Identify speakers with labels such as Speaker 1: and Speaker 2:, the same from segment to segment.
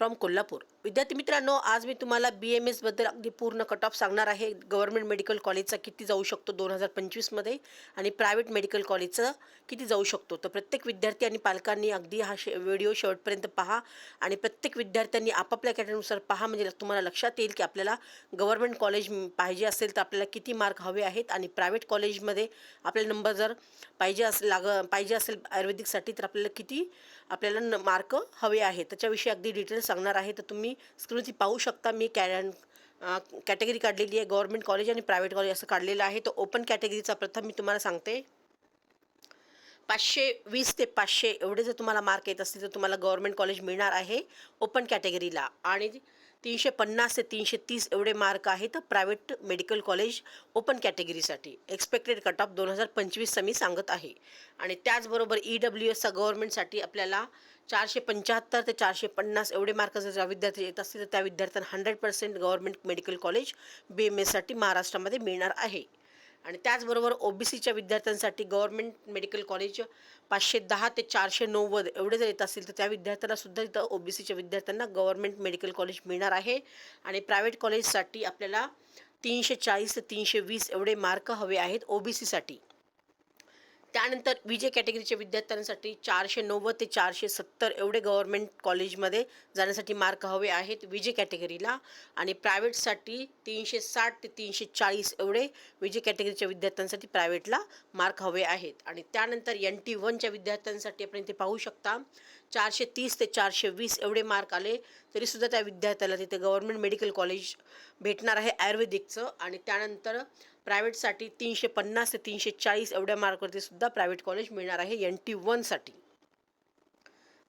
Speaker 1: From Kolhapur. विद्यार्थी मित्रांनो आज मी तुम्हाला बी एम एसबद्दल अगदी पूर्ण कट ऑफ सांगणार आहे. गव्हर्नमेंट मेडिकल कॉलेजचा किती जाऊ शकतो दोन हजार पंचवीसमध्ये आणि प्रायव्हेट मेडिकल कॉलेजचं किती जाऊ शकतो. तर प्रत्येक विद्यार्थी आणि पालकांनी अगदी हा शे व्हिडिओ शेवटपर्यंत पहा आणि प्रत्येक विद्यार्थ्यांनी आपापल्या कॅटेगरीनुसार पहा. म्हणजे तुम्हाला लक्षात येईल की आपल्याला गव्हर्नमेंट कॉलेज पाहिजे असेल तर आपल्याला किती मार्क हवे आहेत आणि प्रायव्हेट कॉलेजमध्ये आपल्याला नंबर जर पाहिजे असेल लाग पाहिजे असेल आयुर्वेदिकसाठी तर आपल्याला किती आपल्याला न मार्क हवे आहेत. त्याच्याविषयी अगदी डिटेल्स सांगणार आहे. तर तुम्ही स्क्रीनवरती पाहू शकता. मी कॅ कॅटेगरी काढलेली आहे. गव्हर्मेंट कॉलेज आणि प्रायव्हेट कॉलेज असं काढलेलं आहे. तर ओपन कॅटेगरीचा प्रथम मी तुम्हाला सांगते. पाचशे वीस ते पाचशे एवढे जर तुम्हाला मार्क येत असतील तर तुम्हाला गव्हर्मेंट कॉलेज मिळणार आहे. ओपन कॅटेगरीला आणि तीनशे पन्नास ते तीनशे तीस एवढे मार्क आहेत प्रायव्हेट मेडिकल कॉलेज ओपन कॅटेगरीसाठी. एक्सपेक्टेड कट ऑफ दोन हजार पंचवीसचा मी सांगत आहे. आणि त्याचबरोबर ई डब्ल्यू एसचा गव्हर्नमेंटसाठी आपल्याला चारशे पंच्याहत्तर ते चारशे पन्नास एवढे मार्क जर ज्या विद्यार्थी येत असतील तर त्या विद्यार्थ्यांना hundred percent government medical college B M एससाठी महाराष्ट्रामध्ये मिळणार आहे. आणि त्याचबरोबर ओ बी सीच्या विद्यार्थ्यांसाठी गव्हर्मेंट मेडिकल कॉलेज पाचशे दहा ते चारशे नव्वद एवढे जर येत असतील तर त्या विद्यार्थ्यांना सुद्धा इथं ओ बी सीच्या विद्यार्थ्यांना गव्हर्मेंट मेडिकल कॉलेज मिळणार आहे. आणि प्रायव्हेट कॉलेजसाठी आपल्याला तीनशे चाळीस ते तीनशे वीस एवढे मार्क हवे आहेत ओ बी सीसाठी त्यानंतर विजय कॅटेगरीच्या विद्यार्थ्यांसाठी चारशे नव्वद ते चारशे सत्तर एवढे गव्हर्मेंट कॉलेजमध्ये जाण्यासाठी मार्क हवे आहेत विजय कॅटेगरीला. आणि प्रायव्हेटसाठी तीनशे साठ ते तीनशे चाळीस एवढे विजय कॅटेगरीच्या विद्यार्थ्यांसाठी प्रायव्हेटला मार्क हवे आहेत. आणि त्यानंतर एन टी वनच्या विद्यार्थ्यांसाठी आपण इथे पाहू शकता चारशे तीस ते चारशे वीस एवढे मार्क आले तरीसुद्धा त्या विद्यार्थ्याला तिथे गव्हर्मेंट मेडिकल कॉलेज भेटणार आहे आयुर्वेदिकचं. आणि त्यानंतर प्रायव्हेटसाठी तीनशे पन्नास ते तीनशे चाळीस एवढ्या मार्कवरती सुद्धा प्रायव्हेट कॉलेज मिळणार आहे एन टी वनसाठी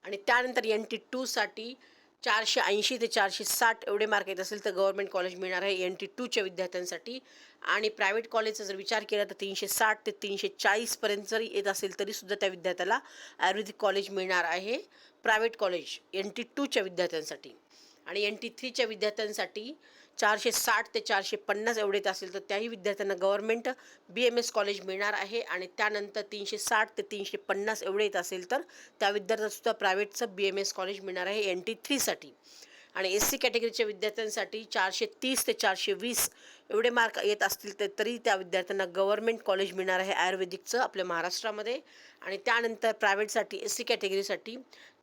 Speaker 1: आणि त्यानंतर एन टी टूसाठी चारशे ऐंशी ते चारशे साठ एवढे मार्क येत असेल तर गव्हर्नमेंट कॉलेज मिळणार आहे एन टी टूच्या विद्यार्थ्यांसाठी. आणि प्रायव्हेट कॉलेजचा जर विचार केला तर तीनशे साठ ते तीनशे चाळीसपर्यंत जरी येत असेल तरीसुद्धा त्या विद्यार्थ्याला आयुर्वेदिक कॉलेज मिळणार आहे प्रायव्हेट कॉलेज एन टी टूच्या विद्यार्थ्यांसाठी. आणि एन टी थ्रीच्या विद्यार्थ्यांसाठी चारशे साठ ते चारशे पन्नास एवढे असेल तर त्याही विद्यार्थ्यांना government B M S college मिळणार आहे आणि त्यानंतर तीनशे साठ ते तीनशे पन्नास एवढे येत असेल तर त्या विद्यार्थ्यांसुद्धा प्रायव्हेटचं बी एम एस कॉलेज मिळणार आहे एन टी थ्रीसाठी आणि एस सी कॅटेगरीच्या विद्यार्थ्यांसाठी चारशे तीस ते चारशे वीस एवढे मार्क येत असतील तर तरी त्या विद्यार्थ्यांना गव्हर्मेंट कॉलेज मिळणार आहे आयुर्वेदिकचं आपल्या महाराष्ट्रामध्ये. आणि त्यानंतर प्रायव्हेटसाठी एस सी कॅटेगरीसाठी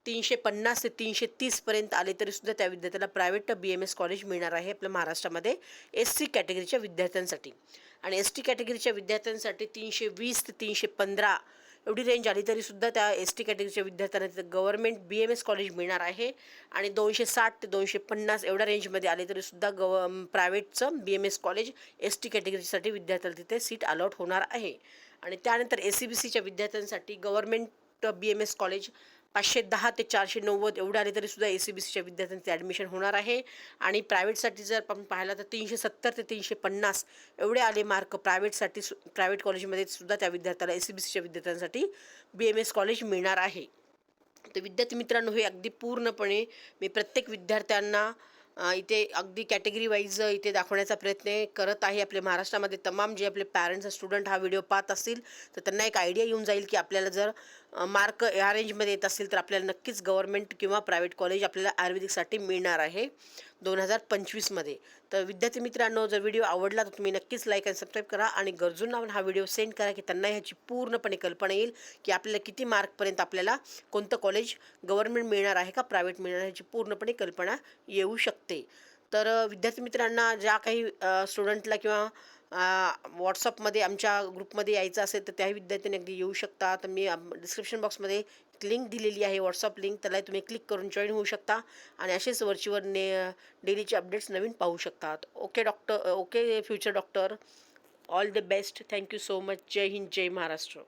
Speaker 1: तीनशे पन्नास ते तीनशे तीसपर्यंत आले तरीसुद्धा त्या विद्यार्थ्याला private B M S college मिळणार आहे आपल्या महाराष्ट्रामध्ये एस सी कॅटेगरीच्या विद्यार्थ्यांसाठी. आणि एस टी कॅटेगरीच्या विद्यार्थ्यांसाठी तीनशे वीस ते तीनशे पंधरा एवढी रेंज आली तरीसुद्धा त्या एस टी कॅटेगरीच्या विद्यार्थ्यांना तिथं government B M S college मिळणार आहे. आणि दोनशे साठ ते दोनशे पन्नास एवढ्या रेंजमध्ये आले तरीसुद्धा गव प्रायव्हेटचं B M S college S T कॅटेगरीसाठी विद्यार्थ्याला तिथे सीट अलॉट होणार आहे. आणि त्यानंतर एस सी बी सीच्या विद्यार्थ्यांसाठी government B M S college पाचशे दहा ते चारशे नव्वद एवढे आले तरीसुद्धा ए सी बी सीच्या विद्यार्थ्यांचे ॲडमिशन होणार आहे. आणि प्रायव्हेटसाठी जर आपण पाहिलं तर तीनशे सत्तर ते तीनशे पन्नास एवढे आले मार्क प्रायव्हेटसाठी सु प्रायव्हेट कॉलेजमध्ये सुद्धा त्या विद्यार्थ्याला ए सी बी सीच्या विद्यार्थ्यांसाठी बी एम एस कॉलेज मिळणार आहे. तर विद्यार्थी मित्रांनो हे अगदी पूर्णपणे मी प्रत्येक विद्यार्थ्यांना इथे अगदी कॅटेगरी वाईज इथे दाखवण्याचा प्रयत्न करत आहे. आपल्या महाराष्ट्रामध्ये तमाम जे आपले पॅरेंट्स स्टुडंट हा व्हिडिओ पाहत असतील तर त्यांना एक आयडिया येऊन जाईल की आपल्याला जर मार्क या रेंजमध्ये येत असतील तर आपल्याला नक्कीच गव्हर्मेंट किंवा प्रायव्हेट कॉलेज आपल्याला आयुर्वेदिकसाठी मिळणार आहे दोन हजार पंचवीसमध्ये. तर विद्यार्थी मित्रांनो जर व्हिडिओ आवडला तर तुम्ही नक्कीच लाईक आणि सबस्क्राईब करा आणि गरजूंना हा व्हिडिओ सेंड करा की त्यांना ह्याची पूर्णपणे कल्पना येईल की आपल्याला किती मार्कपर्यंत आपल्याला कोणतं कॉलेज गव्हर्मेंट मिळणार आहे का प्रायव्हेट मिळणार आहे ह्याची पूर्णपणे कल्पना येऊ शकते. तर विद्यार्थी मित्रांना ज्या काही स्टुडंटला किंवा व्हॉट्सअपमध्ये आमच्या ग्रुपमध्ये यायचं असेल तर त्याही विद्यार्थ्यांनी अगदी येऊ शकता. तर मी डिस्क्रिप्शन बॉक्समध्ये लिंक दिलेली आहे व्हॉट्सअप लिंक त्याला तुम्ही क्लिक करून जॉईन होऊ शकता. आणि असेच वरचीवर ने डेलीचे अपडेट्स नवीन पाहू शकतात. Okay doctor okay future doctor all the best thank you so much जय हिंद जय महाराष्ट्र